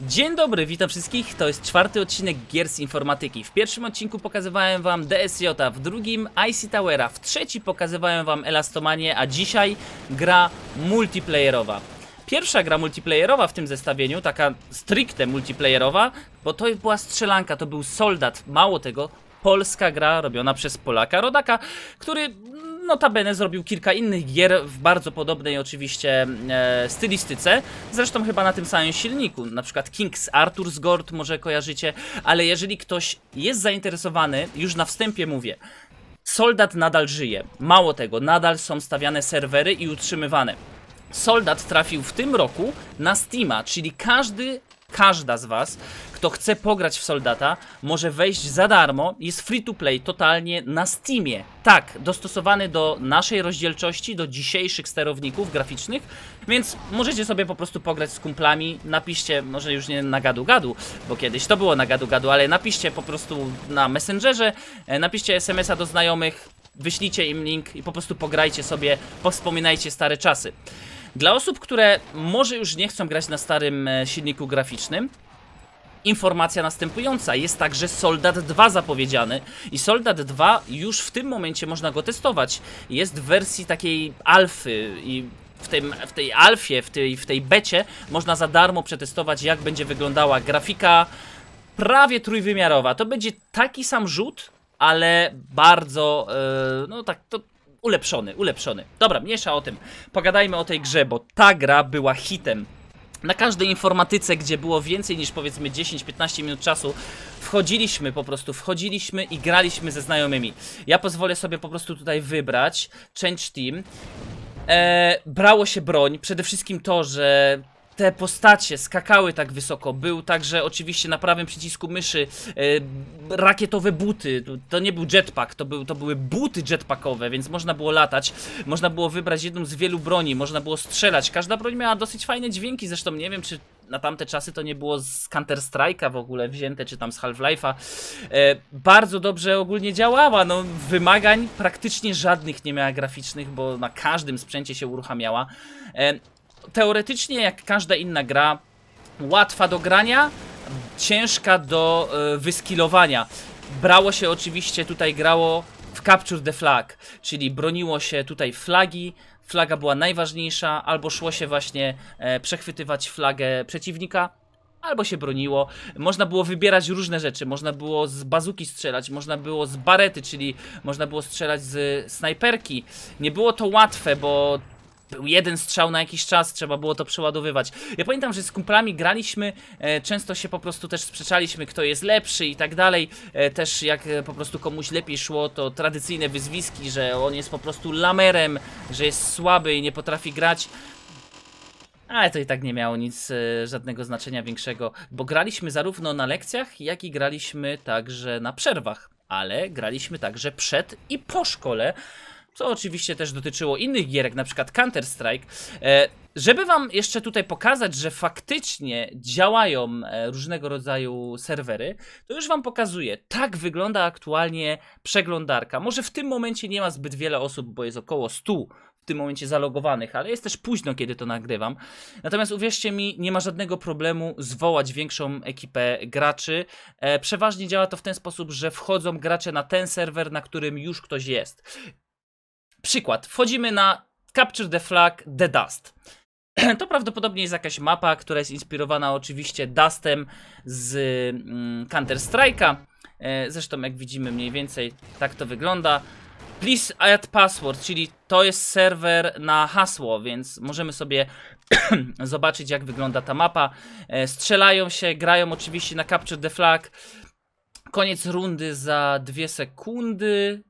Dzień dobry, witam wszystkich. To jest czwarty odcinek Gier z Informatyki. W pierwszym odcinku pokazywałem wam DSJ, w drugim IC Towera, w trzeci pokazywałem wam Elastomanię, a dzisiaj gra multiplayerowa. Pierwsza gra multiplayerowa w tym zestawieniu, taka stricte multiplayerowa, bo to była strzelanka, to był soldat. Mało tego, polska gra robiona przez Polaka Rodaka, który notabene zrobił kilka innych gier w bardzo podobnej oczywiście e, stylistyce, zresztą chyba na tym samym silniku, na przykład King's Arthur's Gord może kojarzycie, ale jeżeli ktoś jest zainteresowany, już na wstępie mówię, Soldat nadal żyje. Mało tego, nadal są stawiane serwery i utrzymywane. Soldat trafił w tym roku na Steama, czyli każdy, każda z Was, kto chce pograć w Soldata, może wejść za darmo. Jest free to play totalnie na Steamie. Tak, dostosowany do naszej rozdzielczości, do dzisiejszych sterowników graficznych, więc możecie sobie po prostu pograć z kumplami. Napiszcie, może już nie na gadu gadu, bo kiedyś to było na gadu gadu, ale napiszcie po prostu na Messengerze, e, napiszcie SMS-a do znajomych, wyślijcie im link i po prostu pograjcie sobie, powspominajcie stare czasy. Dla osób, które może już nie chcą grać na starym e, silniku graficznym, informacja następująca. Jest także Soldat 2 zapowiedziany i Soldat 2 już w tym momencie można go testować. Jest w wersji takiej alfy i w, tym, w tej alfie, w tej, w tej becie można za darmo przetestować jak będzie wyglądała grafika prawie trójwymiarowa. To będzie taki sam rzut, ale bardzo, e, no tak, to ulepszony, ulepszony. Dobra, mniejsza o tym. Pogadajmy o tej grze, bo ta gra była hitem. Na każdej informatyce, gdzie było więcej niż powiedzmy 10-15 minut czasu, wchodziliśmy po prostu, wchodziliśmy i graliśmy ze znajomymi. Ja pozwolę sobie po prostu tutaj wybrać Change Team. E, brało się broń, przede wszystkim to, że te postacie skakały tak wysoko. Był także oczywiście na prawym przycisku myszy e, rakietowe buty. To- nie był jetpack, to, był, to były buty jetpackowe, więc można było latać. Można było wybrać jedną z wielu broni, można było strzelać. Każda broń miała dosyć fajne dźwięki, zresztą nie wiem czy na tamte czasy to nie było z Counter Strike'a w ogóle wzięte, czy tam z Half-Life'a. E, bardzo dobrze ogólnie działała. No, wymagań praktycznie żadnych nie miała graficznych, bo na każdym sprzęcie się uruchamiała. E, teoretycznie, jak każda inna gra, łatwa do grania, ciężka do e, wyskilowania. Brało się oczywiście, tutaj grało w Capture the Flag, czyli broniło się tutaj flagi, flaga była najważniejsza, albo szło się właśnie e, przechwytywać flagę przeciwnika, albo się broniło. Można było wybierać różne rzeczy. Można było z bazuki strzelać, można było z barety, czyli można było strzelać z snajperki. Nie było to łatwe, bo był jeden strzał na jakiś czas, trzeba było to przeładowywać. Ja pamiętam, że z kumplami graliśmy, e, często się po prostu też sprzeczaliśmy, kto jest lepszy i tak dalej. E, też jak e, po prostu komuś lepiej szło, to tradycyjne wyzwiski, że on jest po prostu lamerem, że jest słaby i nie potrafi grać. Ale to i tak nie miało nic, e, żadnego znaczenia większego, bo graliśmy zarówno na lekcjach, jak i graliśmy także na przerwach. Ale graliśmy także przed i po szkole, co oczywiście też dotyczyło innych gierek, na przykład Counter-Strike. E, żeby wam jeszcze tutaj pokazać, że faktycznie działają e, różnego rodzaju serwery, to już wam pokazuję. Tak wygląda aktualnie przeglądarka. Może w tym momencie nie ma zbyt wiele osób, bo jest około 100 w tym momencie zalogowanych, ale jest też późno, kiedy to nagrywam. Natomiast uwierzcie mi, nie ma żadnego problemu zwołać większą ekipę graczy. E, przeważnie działa to w ten sposób, że wchodzą gracze na ten serwer, na którym już ktoś jest. Przykład. Wchodzimy na Capture the Flag The Dust. To prawdopodobnie jest jakaś mapa, która jest inspirowana oczywiście Dustem z mm, Counter-Strike'a. E, Zresztą jak widzimy mniej więcej tak to wygląda. Please add password, czyli to jest serwer na hasło, więc możemy sobie zobaczyć jak wygląda ta mapa. E, Strzelają się, grają oczywiście na Capture the Flag. Koniec rundy za dwie sekundy.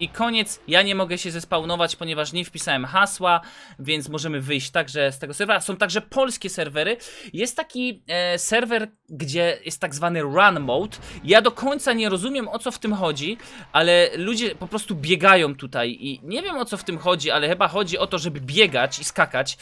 I koniec, ja nie mogę się zespawnować, ponieważ nie wpisałem hasła, więc możemy wyjść także z tego serwera. Są także polskie serwery. Jest taki e, serwer, gdzie jest tak zwany run mode. Ja do końca nie rozumiem o co w tym chodzi, ale ludzie po prostu biegają tutaj i nie wiem o co w tym chodzi, ale chyba chodzi o to, żeby biegać i skakać.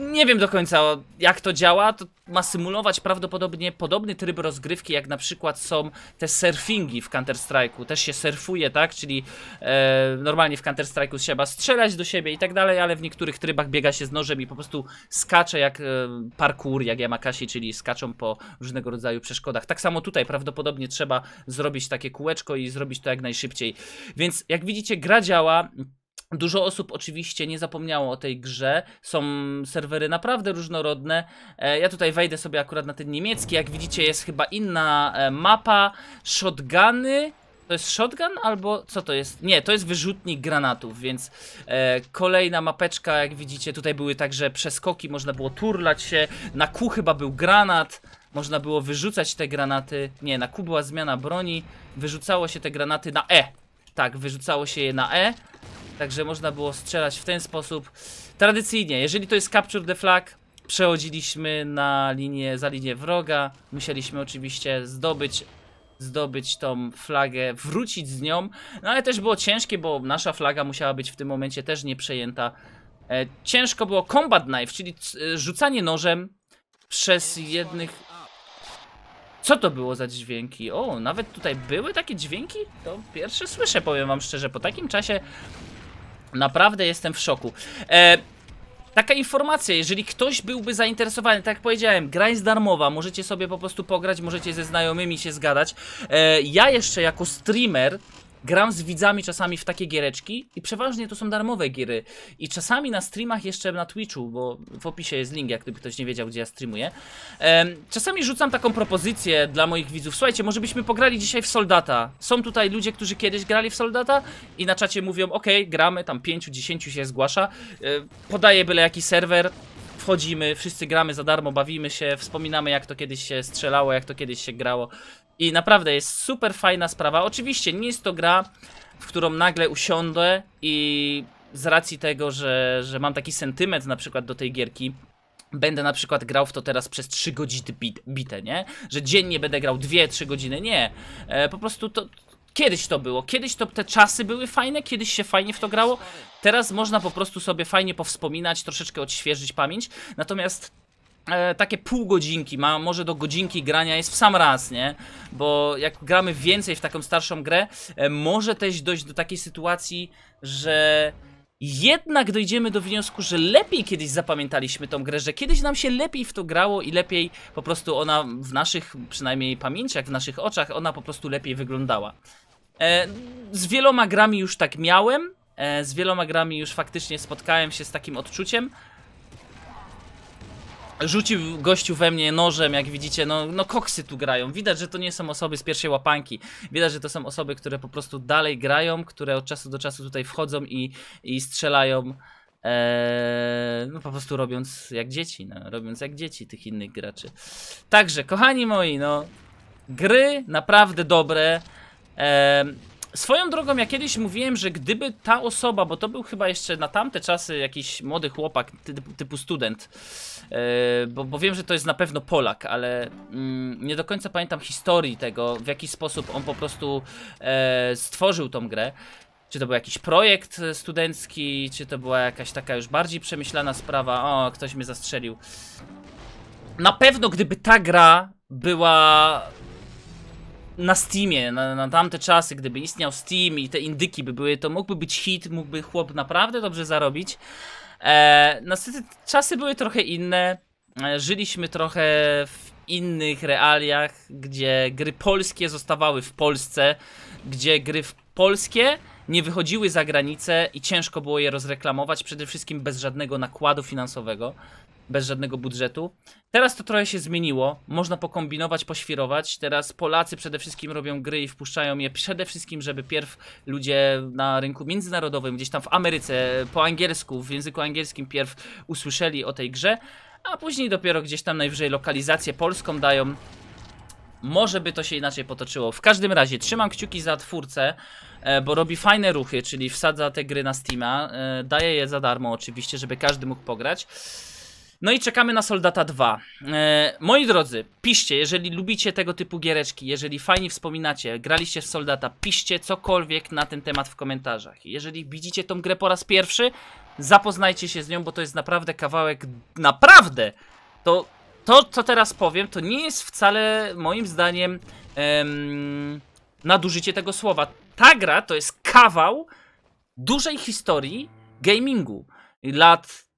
Nie wiem do końca jak to działa. To ma symulować prawdopodobnie podobny tryb rozgrywki, jak na przykład są te surfingi w Counter-Strike'u. Też się surfuje, tak? Czyli e, normalnie w Counter-Strike'u trzeba strzelać do siebie i tak dalej, ale w niektórych trybach biega się z nożem i po prostu skacze jak e, parkour, jak Yamakasi, czyli skaczą po różnego rodzaju przeszkodach. Tak samo tutaj prawdopodobnie trzeba zrobić takie kółeczko i zrobić to jak najszybciej. Więc jak widzicie, gra działa. Dużo osób oczywiście nie zapomniało o tej grze. Są serwery naprawdę różnorodne. E, Ja tutaj wejdę sobie akurat na ten niemiecki. Jak widzicie, jest chyba inna e, mapa. Shotguny. To jest shotgun albo co to jest? Nie, to jest wyrzutnik granatów, więc e, kolejna mapeczka, jak widzicie, tutaj były także przeskoki, można było turlać się. Na Q chyba był granat. Można było wyrzucać te granaty. Nie, na Q była zmiana broni. Wyrzucało się te granaty na E. Tak, wyrzucało się je na E. Także można było strzelać w ten sposób. Tradycyjnie, jeżeli to jest Capture the Flag, przechodziliśmy na linię, za linię wroga. Musieliśmy oczywiście zdobyć, zdobyć tą flagę, wrócić z nią. No ale też było ciężkie, bo nasza flaga musiała być w tym momencie też nie przejęta. E, ciężko było combat knife, czyli e, rzucanie nożem przez jednych... Co to było za dźwięki? O, nawet tutaj były takie dźwięki? To pierwsze słyszę, powiem wam szczerze. Po takim czasie Naprawdę jestem w szoku. E, taka informacja, jeżeli ktoś byłby zainteresowany, tak jak powiedziałem, gra jest darmowa, możecie sobie po prostu pograć, możecie ze znajomymi się zgadać. E, ja jeszcze jako streamer gram z widzami czasami w takie giereczki i przeważnie to są darmowe giery. I czasami na streamach jeszcze na Twitchu, bo w opisie jest link, jak gdyby ktoś nie wiedział, gdzie ja streamuję. Czasami rzucam taką propozycję dla moich widzów. Słuchajcie, może byśmy pograli dzisiaj w Soldata. Są tutaj ludzie, którzy kiedyś grali w Soldata i na czacie mówią, ok, gramy, tam 5-10 się zgłasza. E, podaję byle jaki serwer, wchodzimy, wszyscy gramy za darmo, bawimy się, wspominamy jak to kiedyś się strzelało, jak to kiedyś się grało. I naprawdę jest super fajna sprawa. Oczywiście nie jest to gra, w którą nagle usiądę i z racji tego, że, że mam taki sentyment na przykład do tej gierki, będę na przykład grał w to teraz przez 3 godziny bit, bite, nie? Że dziennie będę grał 2-3 godziny, nie. E, po prostu to kiedyś to było. Kiedyś to te czasy były fajne, kiedyś się fajnie w to grało. Teraz można po prostu sobie fajnie powspominać, troszeczkę odświeżyć pamięć. Natomiast e, takie pół godzinki, ma, może do godzinki grania jest w sam raz, nie? Bo jak gramy więcej w taką starszą grę, e, może też dojść do takiej sytuacji, że jednak dojdziemy do wniosku, że lepiej kiedyś zapamiętaliśmy tą grę, że kiedyś nam się lepiej w to grało i lepiej po prostu ona w naszych, przynajmniej pamięciach, w naszych oczach, ona po prostu lepiej wyglądała. E, z wieloma grami już tak miałem, e, z wieloma grami już faktycznie spotkałem się z takim odczuciem. Rzucił gościu we mnie nożem, jak widzicie, no, no koksy tu grają. Widać, że to nie są osoby z pierwszej łapanki. Widać, że to są osoby, które po prostu dalej grają, które od czasu do czasu tutaj wchodzą i, i strzelają. Eee, no po prostu robiąc jak dzieci, no, robiąc jak dzieci tych innych graczy. Także, kochani moi, no, gry naprawdę dobre. Em, swoją drogą, ja kiedyś mówiłem, że gdyby ta osoba, bo to był chyba jeszcze na tamte czasy jakiś młody chłopak typu, typu student, e, bo, bo wiem, że to jest na pewno Polak, ale mm, nie do końca pamiętam historii tego, w jaki sposób on po prostu e, stworzył tą grę. Czy to był jakiś projekt studencki, czy to była jakaś taka już bardziej przemyślana sprawa. O, ktoś mnie zastrzelił. Na pewno, gdyby ta gra była na Steamie, na, na tamte czasy, gdyby istniał Steam i te indyki by były, to mógłby być hit, mógłby chłop naprawdę dobrze zarobić. E, niestety czasy były trochę inne, e, żyliśmy trochę w innych realiach, gdzie gry polskie zostawały w Polsce, gdzie gry polskie nie wychodziły za granicę i ciężko było je rozreklamować, przede wszystkim bez żadnego nakładu finansowego, bez żadnego budżetu. Teraz to trochę się zmieniło. Można pokombinować, poświrować. Teraz Polacy przede wszystkim robią gry i wpuszczają je przede wszystkim, żeby pierw ludzie na rynku międzynarodowym, gdzieś tam w Ameryce, po angielsku, w języku angielskim pierw usłyszeli o tej grze, a później dopiero gdzieś tam najwyżej lokalizację polską dają. Może by to się inaczej potoczyło. W każdym razie trzymam kciuki za twórcę, e, bo robi fajne ruchy, czyli wsadza te gry na Steama, e, daje je za darmo oczywiście, żeby każdy mógł pograć. No i czekamy na Soldata 2. E, moi drodzy, piszcie, jeżeli lubicie tego typu giereczki, jeżeli fajnie wspominacie, graliście w Soldata, piszcie cokolwiek na ten temat w komentarzach. Jeżeli widzicie tą grę po raz pierwszy, zapoznajcie się z nią, bo to jest naprawdę kawałek, naprawdę, to, to co teraz powiem, to nie jest wcale moim zdaniem em, nadużycie tego słowa. Ta gra to jest kawał dużej historii gamingu. Lat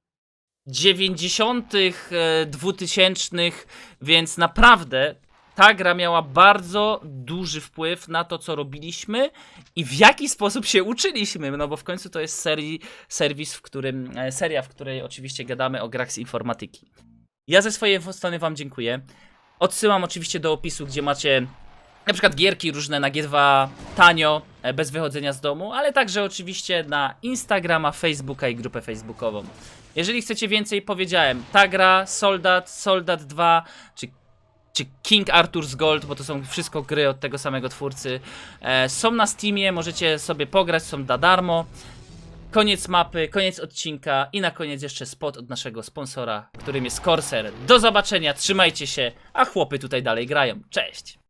90., e, 2000, więc naprawdę ta gra miała bardzo duży wpływ na to, co robiliśmy i w jaki sposób się uczyliśmy, no bo w końcu to jest serii, serwis, w którym, e, seria, w której oczywiście gadamy o grach z informatyki. Ja ze swojej strony Wam dziękuję. Odsyłam oczywiście do opisu, gdzie macie na przykład gierki różne na G2 tanio, e, bez wychodzenia z domu, ale także oczywiście na Instagrama, Facebooka i grupę facebookową. Jeżeli chcecie więcej, powiedziałem, ta gra, Soldat, Soldat 2, czy, czy King Arthur's Gold, bo to są wszystko gry od tego samego twórcy, e, są na Steamie, możecie sobie pograć, są za darmo. Koniec mapy, koniec odcinka i na koniec jeszcze spot od naszego sponsora, którym jest Corsair. Do zobaczenia, trzymajcie się, a chłopy tutaj dalej grają. Cześć!